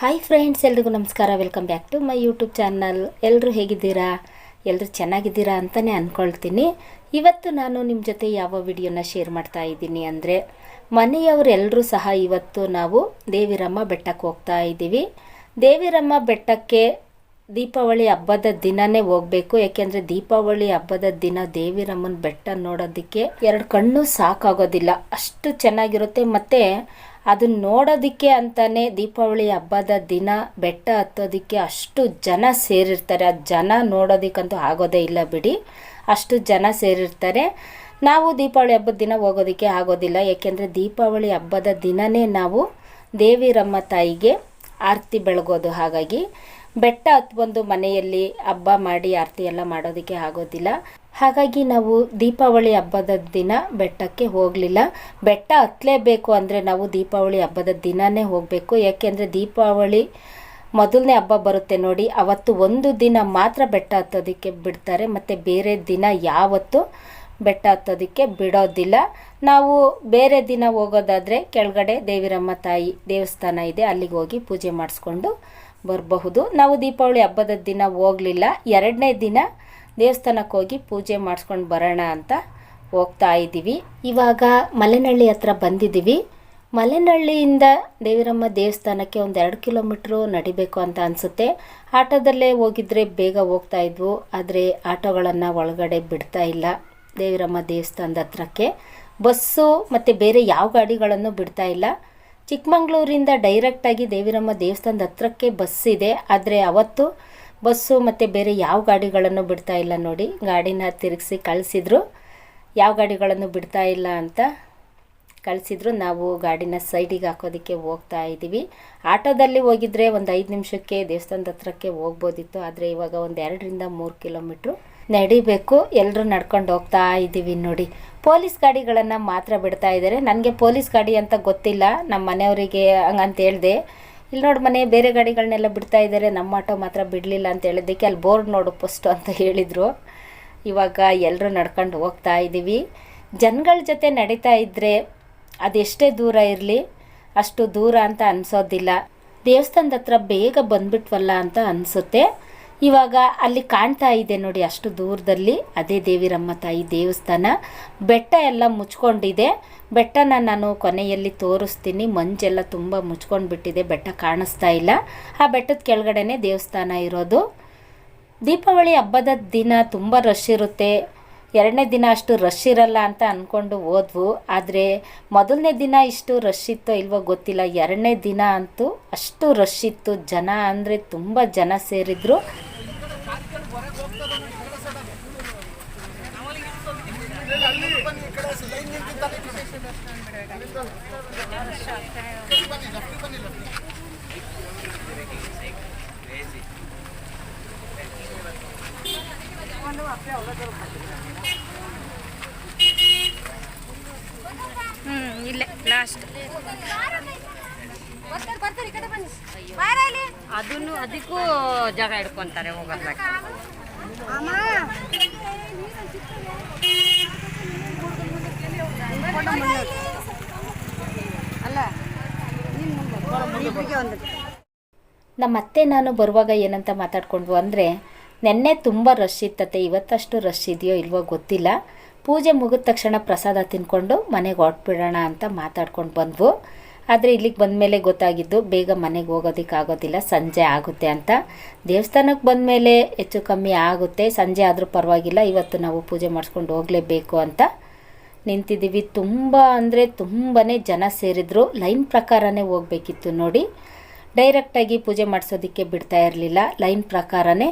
Hi friends ಎಲ್ರಿಗೂ ನಮಸ್ಕಾರ. Welcome back to my YouTube channel ಎಲ್ಲರೂ ಹೇಗಿದ್ದೀರಾ? ಎಲ್ಲರೂ ಚೆನ್ನಾಗಿದ್ದೀರಾ ಅಂತಲೇ ಅಂದ್ಕೊಳ್ತೀನಿ ಇವತ್ತು ನಾನು ನಿಮ್ಮ ಜೊತೆ ಯಾವ ವಿಡಿಯೋನ ಶೇರ್ ಮಾಡ್ತಾ ಇದ್ದೀನಿ ಅಂದರೆ ಮನೆಯವರೆಲ್ಲರೂ ಸಹ ಇವತ್ತು ನಾವು ದೇವಿರಮ್ಮ ಬೆಟ್ಟಕ್ಕೆ ಹೋಗ್ತಾ ಇದ್ದೀವಿ. ದೇವಿರಮ್ಮ ಬೆಟ್ಟಕ್ಕೆ ದೀಪಾವಳಿ ಹಬ್ಬದ ದಿನನೇ ಹೋಗಬೇಕು. ಯಾಕೆಂದರೆ ದೀಪಾವಳಿ ಹಬ್ಬದ ದಿನ ದೇವಿರಮ್ಮನ ಬೆಟ್ಟ ನೋಡೋದಕ್ಕೆ ಎರಡು ಕಣ್ಣು ಸಾಕಾಗೋದಿಲ್ಲ. ಅಷ್ಟು ಚೆನ್ನಾಗಿರುತ್ತೆ. ಮತ್ತು ಅದನ್ನ ನೋಡೋದಕ್ಕೆ ಅಂತಾನೆ ದೀಪಾವಳಿ ಹಬ್ಬದ ದಿನ ಬೆಟ್ಟ ಹತ್ತೋದಕ್ಕೆ ಅಷ್ಟು ಜನ ಸೇರಿರ್ತಾರೆ. ಆ ಜನ ನೋಡೋದಕ್ಕಂತೂ ಆಗೋದೇ ಇಲ್ಲ ಬಿಡಿ. ಅಷ್ಟು ಜನ ಸೇರಿರ್ತಾರೆ. ನಾವು ದೀಪಾವಳಿ ಹಬ್ಬದ ದಿನ ಹೋಗೋದಕ್ಕೆ ಆಗೋದಿಲ್ಲ. ಯಾಕೆಂದರೆ ದೀಪಾವಳಿ ಹಬ್ಬದ ದಿನನೇ ನಾವು ದೇವಿರಮ್ಮ ತಾಯಿಗೆ ಆರತಿ ಬೆಳಗೋದು ಹಾಗಾಗಿ ಬೆಟ್ಟ ಹತ್ಬಂದು ಬಂದು ಮನೆಯಲ್ಲಿ ಹಬ್ಬ ಮಾಡಿ ಆರತಿ ಎಲ್ಲ ಮಾಡೋದಕ್ಕೆ ಆಗೋದಿಲ್ಲ. ಹಾಗಾಗಿ ನಾವು ದೀಪಾವಳಿ ಹಬ್ಬದ ದಿನ ಬೆಟ್ಟಕ್ಕೆ ಹೋಗಲಿಲ್ಲ. ಬೆಟ್ಟ ಹತ್ತಲೇಬೇಕು ಅಂದರೆ ನಾವು ದೀಪಾವಳಿ ಹಬ್ಬದ ದಿನಾನೇ ಹೋಗಬೇಕು. ಯಾಕೆಂದರೆ ದೀಪಾವಳಿ ಮೊದಲನೇ ಹಬ್ಬ ಬರುತ್ತೆ ನೋಡಿ, ಅವತ್ತು ಒಂದು ದಿನ ಮಾತ್ರ ಬೆಟ್ಟ ಹತ್ತೋದಕ್ಕೆ ಬಿಡ್ತಾರೆ. ಮತ್ತು ಬೇರೆ ದಿನ ಯಾವತ್ತು ಬೆಟ್ಟ ಹತ್ತೋದಕ್ಕೆ ಬಿಡೋದಿಲ್ಲ. ನಾವು ಬೇರೆ ದಿನ ಹೋಗೋದಾದರೆ ಕೆಳಗಡೆ ದೇವಿರಮ್ಮ ತಾಯಿ ದೇವಸ್ಥಾನ ಇದೆ, ಅಲ್ಲಿಗೆ ಹೋಗಿ ಪೂಜೆ ಮಾಡಿಸ್ಕೊಂಡು ಬರಬಹುದು. ನಾವು ದೀಪಾವಳಿ ಹಬ್ಬದ ದಿನ ಹೋಗಲಿಲ್ಲ. ಎರಡನೇ ದಿನ ದೇವಸ್ಥಾನಕ್ಕೆ ಹೋಗಿ ಪೂಜೆ ಮಾಡಿಸ್ಕೊಂಡು ಬರೋಣ ಅಂತ ಹೋಗ್ತಾ ಇದ್ದೀವಿ. ಇವಾಗ ಮಲೆನಹಳ್ಳಿ ಹತ್ರ ಬಂದಿದ್ದೀವಿ. ಮಲೆನಹಳ್ಳಿಯಿಂದ ದೇವಿರಮ್ಮ ದೇವಸ್ಥಾನಕ್ಕೆ ಒಂದು ಎರಡು ಕಿಲೋಮೀಟ್ರು ನಡಿಬೇಕು ಅಂತ ಅನಿಸುತ್ತೆ. ಆಟೋದಲ್ಲೇ ಹೋಗಿದ್ರೆ ಬೇಗ ಹೋಗ್ತಾ ಇದ್ವು. ಆದರೆ ಆಟೋಗಳನ್ನು ಒಳಗಡೆ ಬಿಡ್ತಾ ಇಲ್ಲ ದೇವಿರಮ್ಮ ದೇವಸ್ಥಾನದ ಹತ್ರಕ್ಕೆ. ಬಸ್ಸು ಮತ್ತು ಬೇರೆ ಯಾವ ಗಾಡಿಗಳನ್ನು ಬಿಡ್ತಾ ಇಲ್ಲ. ಚಿಕ್ಕಮಂಗ್ಳೂರಿಂದ ಡೈರೆಕ್ಟಾಗಿ ದೇವಿರಮ್ಮ ದೇವಸ್ಥಾನದ ಹತ್ರಕ್ಕೆ ಬಸ್ ಇದೆ. ಆದರೆ ಅವತ್ತು ಬಸ್ಸು ಮತ್ತು ಬೇರೆ ಯಾವ ಗಾಡಿಗಳನ್ನು ಬಿಡ್ತಾ ಇಲ್ಲ ನೋಡಿ. ಗಾಡಿನ ತಿರುಗಿಸಿ ಕಳಿಸಿದ್ರು. ಯಾವ ಗಾಡಿಗಳನ್ನು ಬಿಡ್ತಾ ಇಲ್ಲ ಅಂತ ಕಳಿಸಿದ್ರು. ನಾವು ಗಾಡಿನ ಸೈಡಿಗೆ ಹಾಕೋದಕ್ಕೆ ಹೋಗ್ತಾ ಇದ್ದೀವಿ. ಆಟೋದಲ್ಲಿ ಹೋಗಿದ್ರೆ ಒಂದು ಐದು ನಿಮಿಷಕ್ಕೆ ದೇವಸ್ಥಾನದ ಹತ್ರಕ್ಕೆ ಹೋಗ್ಬೋದಿತ್ತು. ಆದರೆ ಇವಾಗ ಒಂದು ಎರಡರಿಂದ ಮೂರು ಕಿಲೋಮೀಟ್ರು ನಡಿಬೇಕು ಎಲ್ಲರೂ ನಡ್ಕೊಂಡು ಹೋಗ್ತಾ ಇದ್ದೀವಿ ನೋಡಿ. ಪೊಲೀಸ್ ಗಾಡಿಗಳನ್ನು ಮಾತ್ರ ಬಿಡ್ತಾ ಇದ್ದಾರೆ ನನಗೆ ಪೊಲೀಸ್ ಗಾಡಿ ಅಂತ ಗೊತ್ತಿಲ್ಲ. ನಮ್ಮ ಮನೆಯವರಿಗೆ ಹಂಗಂತ ಹೇಳಿದೆ. ಇಲ್ಲಿ ನೋಡಿ ಮನೆ ಬೇರೆ ಗಾಡಿಗಳನ್ನೆಲ್ಲ ಬಿಡ್ತಾ ಇದ್ದಾರೆ ನಮ್ಮ ಆಟೋ ಮಾತ್ರ ಬಿಡಲಿಲ್ಲ ಅಂತ ಹೇಳಿದ್ದಕ್ಕೆ ಅಲ್ಲಿ ಬೋರ್ಡ್ ನೋಡು ಪಸ್ಟು ಅಂತ ಹೇಳಿದರು. ಇವಾಗ ಎಲ್ಲರೂ ನಡ್ಕೊಂಡು ಹೋಗ್ತಾ ಇದ್ದೀವಿ ಜನಗಳ ಜೊತೆ ನಡೀತಾ ಇದ್ದರೆ ಅದೆಷ್ಟೇ ದೂರ ಇರಲಿ, ಅಷ್ಟು ದೂರ ಅಂತ ಅನಿಸೋದಿಲ್ಲ. ದೇವಸ್ಥಾನದ ಹತ್ರ ಬೇಗ ಬಂದ್ಬಿಟ್ವಲ್ಲ ಅಂತ ಅನಿಸುತ್ತೆ. ಇವಾಗ ಅಲ್ಲಿ ಕಾಣ್ತಾ ಇದೆ ನೋಡಿ ಅಷ್ಟು ದೂರದಲ್ಲಿ. ಅದೇ ದೇವಿರಮ್ಮ ತಾಯಿ ದೇವಸ್ಥಾನ. ಬೆಟ್ಟ ಎಲ್ಲ ಮುಚ್ಕೊಂಡಿದೆ. ಬೆಟ್ಟನ ನಾನು ಕೊನೆಯಲ್ಲಿ ತೋರಿಸ್ತೀನಿ. ಮಂಜೆಲ್ಲ ತುಂಬ ಮುಚ್ಕೊಂಡು ಬಿಟ್ಟಿದೆ ಬೆಟ್ಟ ಕಾಣಿಸ್ತಾ ಇಲ್ಲ. ಆ ಬೆಟ್ಟದ ಕೆಳಗಡೆನೆ ದೇವಸ್ಥಾನ ಇರೋದು. ದೀಪಾವಳಿ ಹಬ್ಬದ ದಿನ ತುಂಬ ರಶ್ ಇರುತ್ತೆ. ಎರಡನೇ ದಿನ ಅಷ್ಟು ರಶ್ ಇರಲ್ಲ ಅಂತ ಅಂದ್ಕೊಂಡು ಹೋದ್ವು. ಆದರೆ ಮೊದಲನೇ ದಿನ ಇಷ್ಟು ರಶ್ ಇತ್ತೋ ಇಲ್ವೋ ಗೊತ್ತಿಲ್ಲ. ಎರಡನೇ ದಿನ ಅಂತೂ ಅಷ್ಟು ರಶ್ ಇತ್ತು. ಜನ ಅಂದರೆ ತುಂಬ ಜನ ಸೇರಿದ್ರು. ಹ್ಮ್, ಇಲ್ಲೇ ಲಾಸ್ಟ್ ಅದನ್ನು ಅದಕ್ಕೂ ಜಾಗ ಹಿಡ್ಕೊಂತಾರೆ ಹೋಗಬೇಕು ನಮ್ಮ ಅತ್ತೆ ನಾನು ಬರುವಾಗ ಏನಂತ ಮಾತಾಡ್ಕೊಂಡ್ವು ಅಂದರೆ ನೆನ್ನೆ ತುಂಬ ರಶ್ ಇತ್ತತೆ ಇವತ್ತಷ್ಟು ರಶ್ ಇದೆಯೋ ಇಲ್ವೋ ಗೊತ್ತಿಲ್ಲ. ಪೂಜೆ ಮುಗಿದ ತಕ್ಷಣ ಪ್ರಸಾದ ತಿನ್ಕೊಂಡು ಮನೆಗೆ ಹೊಟ್ಬಿಡೋಣ ಅಂತ ಮಾತಾಡ್ಕೊಂಡು ಬಂದ್ವು. ಆದರೆ ಇಲ್ಲಿಗೆ ಬಂದಮೇಲೆ ಗೊತ್ತಾಗಿದ್ದು ಬೇಗ ಮನೆಗೆ ಹೋಗೋದಕ್ಕೆ ಆಗೋದಿಲ್ಲ, ಸಂಜೆ ಆಗುತ್ತೆ ಅಂತ. ದೇವಸ್ಥಾನಕ್ಕೆ ಬಂದಮೇಲೆ ಹೆಚ್ಚು ಕಮ್ಮಿ ಆಗುತ್ತೆ. ಸಂಜೆ ಆದರೂ ಪರವಾಗಿಲ್ಲ, ಇವತ್ತು ನಾವು ಪೂಜೆ ಮಾಡಿಸ್ಕೊಂಡು ಹೋಗಲೇಬೇಕು ಅಂತ ನಿಂತಿದ್ದೀವಿ. ತುಂಬ ಅಂದರೆ ತುಂಬಾ ಜನ ಸೇರಿದ್ರು. ಲೈನ್ ಪ್ರಕಾರನೇ ಹೋಗಬೇಕಿತ್ತು ನೋಡಿ. ಡೈರೆಕ್ಟಾಗಿ ಪೂಜೆ ಮಾಡಿಸೋದಕ್ಕೆ ಬಿಡ್ತಾ ಇರಲಿಲ್ಲ. ಲೈನ್ ಪ್ರಕಾರನೇ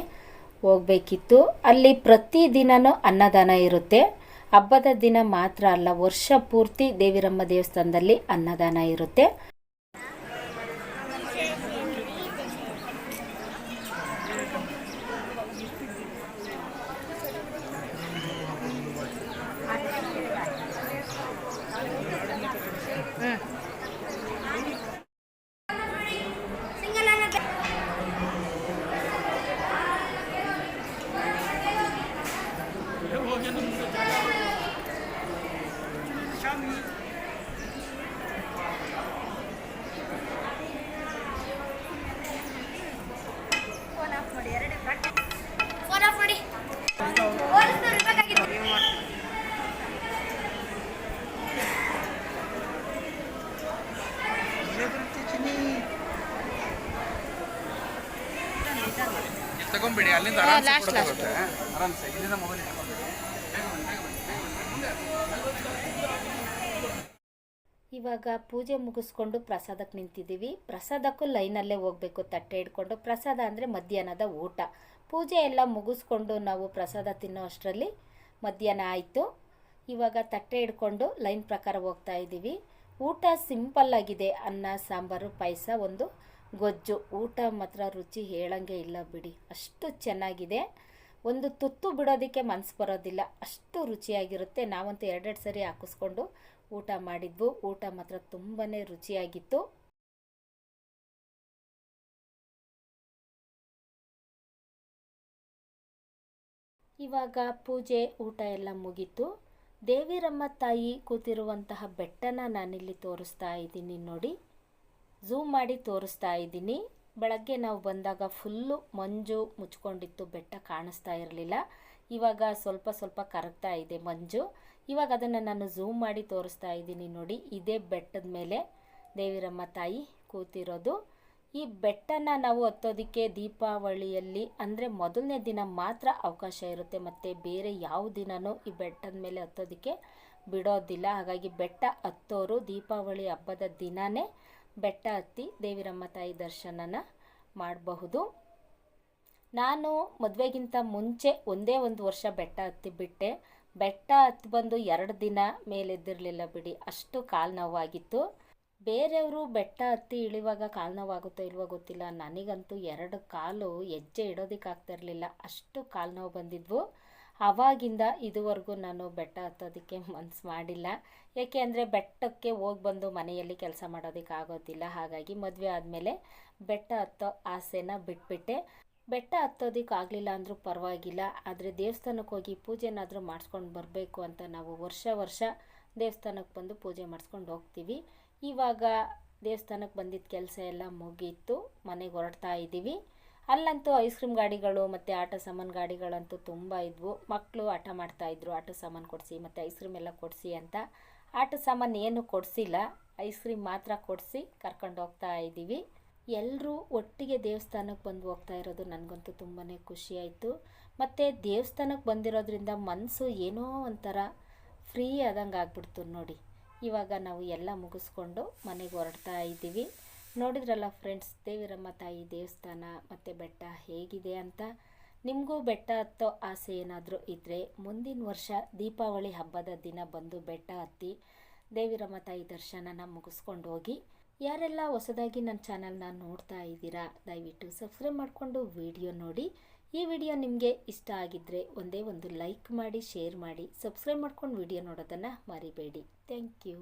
ಹೋಗಬೇಕಿತ್ತು. ಅಲ್ಲಿ ಪ್ರತಿ ದಿನವೂ ಅನ್ನದಾನ ಇರುತ್ತೆ. ಹಬ್ಬದ ದಿನ ಮಾತ್ರ ಅಲ್ಲ, ವರ್ಷ ಪೂರ್ತಿ ದೇವಿರಮ್ಮ ದೇವಸ್ಥಾನದಲ್ಲಿ ಅನ್ನದಾನ ಇರುತ್ತೆ. ತಗೊಂಬಿಡಿ ಅಲ್ಲಿಂದ ಆರಾಮ್ಸೆ ಕೊಡೋಕ್ಕಾಗುತ್ತೆ. ಆರಾಮ್ಸೆ ಇಲ್ಲಿಂದ ಮೊಬೈಲ್ ಇಟ್ಕೊಂಡ್ಬಿಡಿ ಇವಾಗ ಪೂಜೆ ಮುಗಿಸ್ಕೊಂಡು ಪ್ರಸಾದಕ್ಕೆ ನಿಂತಿದ್ದೀವಿ. ಪ್ರಸಾದಕ್ಕೂ ಲೈನಲ್ಲೇ ಹೋಗಬೇಕು ತಟ್ಟೆ ಹಿಡ್ಕೊಂಡು ಪ್ರಸಾದ ಅಂದರೆ ಮಧ್ಯಾಹ್ನದ ಊಟ. ಪೂಜೆ ಎಲ್ಲ ಮುಗಿಸ್ಕೊಂಡು ನಾವು ಪ್ರಸಾದ ತಿನ್ನೋ ಅಷ್ಟರಲ್ಲಿ ಮಧ್ಯಾಹ್ನ ಆಯಿತು. ಇವಾಗ ತಟ್ಟೆ ಹಿಡ್ಕೊಂಡು ಲೈನ್ ಪ್ರಕಾರ ಹೋಗ್ತಾ ಇದ್ದೀವಿ. ಊಟ ಸಿಂಪಲ್ ಆಗಿದೆ ಅನ್ನ ಸಾಂಬಾರು ಪಾಯಸ ಒಂದು. ಗೊಜ್ಜು, ಊಟ ಮಾತ್ರ ರುಚಿ ಹೇಳಂಗೆ ಇಲ್ಲ ಬಿಡಿ. ಅಷ್ಟು ಚೆನ್ನಾಗಿದೆ. ಒಂದು ತುತ್ತು ಬಿಡೋದಕ್ಕೆ ಮನಸ್ಸು ಬರೋದಿಲ್ಲ. ಅಷ್ಟು ರುಚಿಯಾಗಿರುತ್ತೆ. ನಾವಂತೂ ಎರಡೆರಡು ಸರಿ ಹಾಕಿಸ್ಕೊಂಡು ಊಟ ಮಾಡಿದ್ವು. ಊಟ ಮಾತ್ರ ತುಂಬಾ ರುಚಿಯಾಗಿತ್ತು. ಇವಾಗ ಪೂಜೆ, ಊಟ ಎಲ್ಲ ಮುಗೀತು. ದೇವಿರಮ್ಮ ತಾಯಿ ಕೂತಿರುವಂತಹ ಬೆಟ್ಟನ ನಾನಿಲ್ಲಿ ತೋರಿಸ್ತಾ ಇದ್ದೀನಿ ನೋಡಿ. ಝೂಮ್ ಮಾಡಿ ತೋರಿಸ್ತಾ ಇದ್ದೀನಿ. ಬೆಳಗ್ಗೆ ನಾವು ಬಂದಾಗ ಫುಲ್ಲು ಮಂಜು ಮುಚ್ಕೊಂಡಿತ್ತು. ಬೆಟ್ಟ ಕಾಣಿಸ್ತಾ ಇರಲಿಲ್ಲ. ಇವಾಗ ಸ್ವಲ್ಪ ಸ್ವಲ್ಪ ಕರಗ್ತಾ ಇದೆ ಮಂಜು. ಇವಾಗ ಅದನ್ನು ನಾನು ಝೂಮ್ ಮಾಡಿ ತೋರಿಸ್ತಾ ಇದ್ದೀನಿ ನೋಡಿ. ಇದೇ ಬೆಟ್ಟದ ಮೇಲೆ ದೇವಿರಮ್ಮ ತಾಯಿ ಕೂತಿರೋದು. ಈ ಬೆಟ್ಟನ ನಾವು ಹತ್ತೋದಕ್ಕೆ ದೀಪಾವಳಿಯಲ್ಲಿ ಅಂದರೆ ಮೊದಲನೇ ದಿನ ಮಾತ್ರ ಅವಕಾಶ ಇರುತ್ತೆ. ಮತ್ತು ಬೇರೆ ಯಾವ ದಿನವೂ ಈ ಬೆಟ್ಟದ ಮೇಲೆ ಹತ್ತೋದಕ್ಕೆ ಬಿಡೋದಿಲ್ಲ. ಹಾಗಾಗಿ ಬೆಟ್ಟ ಹತ್ತೋರು ದೀಪಾವಳಿ ಹಬ್ಬದ ದಿನವೇ ಬೆಟ್ಟ ಹತ್ತಿ ದೇವಿರಮ್ಮ ತಾಯಿ ದರ್ಶನನ ಮಾಡಬಹುದು. ನಾನು ಮದುವೆಗಿಂತ ಮುಂಚೆ ಒಂದೇ ಒಂದು ವರ್ಷ ಬೆಟ್ಟ ಹತ್ತಿ ಬಿಟ್ಟೆ. ಬೆಟ್ಟ ಹತ್ತಿ ಬಂದು ಎರಡು ದಿನ ಮೇಲೆದ್ದಿರಲಿಲ್ಲ ಬಿಡಿ, ಅಷ್ಟು ಕಾಲು ನೋವಾಗಿತ್ತು. ಬೇರೆಯವರು ಬೆಟ್ಟ ಹತ್ತಿ ಇಳಿವಾಗ ಕಾಲು ನೋವಾಗುತ್ತೋ ಇಲ್ವೋ ಗೊತ್ತಿಲ್ಲ. ನನಗಂತೂ ಎರಡು ಕಾಲು ಹೆಜ್ಜೆ ಇಡೋದಕ್ಕಾಗ್ತಿರಲಿಲ್ಲ. ಅಷ್ಟು ಕಾಲು ನೋವು ಬಂದಿದ್ವು. ಆವಾಗಿಂದ ಇದುವರೆಗೂ ನಾನು ಬೆಟ್ಟ ಹತ್ತೋದಕ್ಕೆ ಮನ್ಸು ಮಾಡಿಲ್ಲ. ಏಕೆ ಅಂದರೆ ಬೆಟ್ಟಕ್ಕೆ ಹೋಗಿ ಬಂದು ಮನೆಯಲ್ಲಿ ಕೆಲಸ ಮಾಡೋದಕ್ಕೆ ಆಗೋದಿಲ್ಲ. ಹಾಗಾಗಿ ಮದುವೆ ಆದಮೇಲೆ ಬೆಟ್ಟ ಹತ್ತೋ ಆಸೆನ ಬಿಟ್ಬಿಟ್ಟೆ. ಬೆಟ್ಟ ಹತ್ತೋದಕ್ಕೆ ಆಗಲಿಲ್ಲ ಅಂದರೂ ಪರವಾಗಿಲ್ಲ. ಆದರೆ ದೇವಸ್ಥಾನಕ್ಕೆ ಹೋಗಿ ಪೂಜೆನಾದರೂ ಮಾಡಿಸ್ಕೊಂಡು ಬರಬೇಕು ಅಂತ ನಾವು ವರ್ಷ ವರ್ಷ ದೇವಸ್ಥಾನಕ್ಕೆ ಬಂದು ಪೂಜೆ ಮಾಡಿಸ್ಕೊಂಡು ಹೋಗ್ತೀವಿ. ಇವಾಗ ದೇವಸ್ಥಾನಕ್ಕೆ ಬಂದಿದ್ದ ಕೆಲಸ ಎಲ್ಲ ಮುಗೀತು. ಮನೆಗೆ ಹೊರಡ್ತಾ ಇದ್ದೀವಿ ಅಲ್ಲಂತೂ ಐಸ್ ಕ್ರೀಮ್ ಗಾಡಿಗಳು ಮತ್ತು ಆಟ ಸಾಮಾನು ಗಾಡಿಗಳಂತೂ ತುಂಬ ಇದ್ವು. ಮಕ್ಕಳು ಆಟ ಮಾಡ್ತಾಯಿದ್ರು ಆಟ ಸಾಮಾನು ಕೊಡಿಸಿ, ಮತ್ತು ಐಸ್ ಕ್ರೀಮ್ ಎಲ್ಲ ಕೊಡಿಸಿ ಅಂತ. ಆಟ ಸಾಮಾನು ಏನು ಕೊಡಿಸಿಲ್ಲ ಐಸ್ ಕ್ರೀಮ್ ಮಾತ್ರ ಕೊಡಿಸಿ ಕರ್ಕೊಂಡು ಹೋಗ್ತಾ ಇದ್ದೀವಿ. ಎಲ್ಲರೂ ಒಟ್ಟಿಗೆ ದೇವಸ್ಥಾನಕ್ಕೆ ಬಂದು ಹೋಗ್ತಾ ಇರೋದು ನನಗಂತೂ ತುಂಬಾ ಖುಷಿಯಾಯಿತು ಮತ್ತು ದೇವಸ್ಥಾನಕ್ಕೆ ಬಂದಿರೋದ್ರಿಂದ ಮನಸ್ಸು ಏನೋ ಒಂಥರ ಫ್ರೀ ಆದಂಗೆ ಆಗ್ಬಿಡ್ತು ನೋಡಿ. ಇವಾಗ ನಾವು ಎಲ್ಲ ಮುಗಿಸ್ಕೊಂಡು ಮನೆಗೆ ಹೊರಡ್ತಾ ಇದ್ದೀವಿ. ನೋಡಿದ್ರಲ್ಲ ಫ್ರೆಂಡ್ಸ್ ದೇವಿರಮ್ಮ ತಾಯಿ ದೇವಸ್ಥಾನ, ಮತ್ತು ಬೆಟ್ಟ ಹೇಗಿದೆ ಅಂತ? ನಿಮಗೂ ಬೆಟ್ಟ ಹತ್ತೋ ಆಸೆ ಏನಾದರೂ ಇದ್ದರೆ ಮುಂದಿನ ವರ್ಷ ದೀಪಾವಳಿ ಹಬ್ಬದ ದಿನ ಬಂದು ಬೆಟ್ಟ ಹತ್ತಿ ದೇವಿರಮ್ಮ ತಾಯಿ ದರ್ಶನನ ಮುಗಿಸ್ಕೊಂಡು ಹೋಗಿ. ಯಾರೆಲ್ಲ ಹೊಸದಾಗಿ ನನ್ನ ಚಾನಲ್ನ ನೋಡ್ತಾ ಇದ್ದೀರಾ, ದಯವಿಟ್ಟು ಸಬ್ಸ್ಕ್ರೈಬ್ ಮಾಡಿಕೊಂಡು ವಿಡಿಯೋ ನೋಡಿ. ಈ ವಿಡಿಯೋ ನಿಮಗೆ ಇಷ್ಟ ಆಗಿದ್ದರೆ ಒಂದೇ ಒಂದು ಲೈಕ್ ಮಾಡಿ ಶೇರ್ ಮಾಡಿ ಸಬ್ಸ್ಕ್ರೈಬ್ ಮಾಡ್ಕೊಂಡು ವಿಡಿಯೋ ನೋಡೋದನ್ನು ಮರಿಬೇಡಿ. Thank you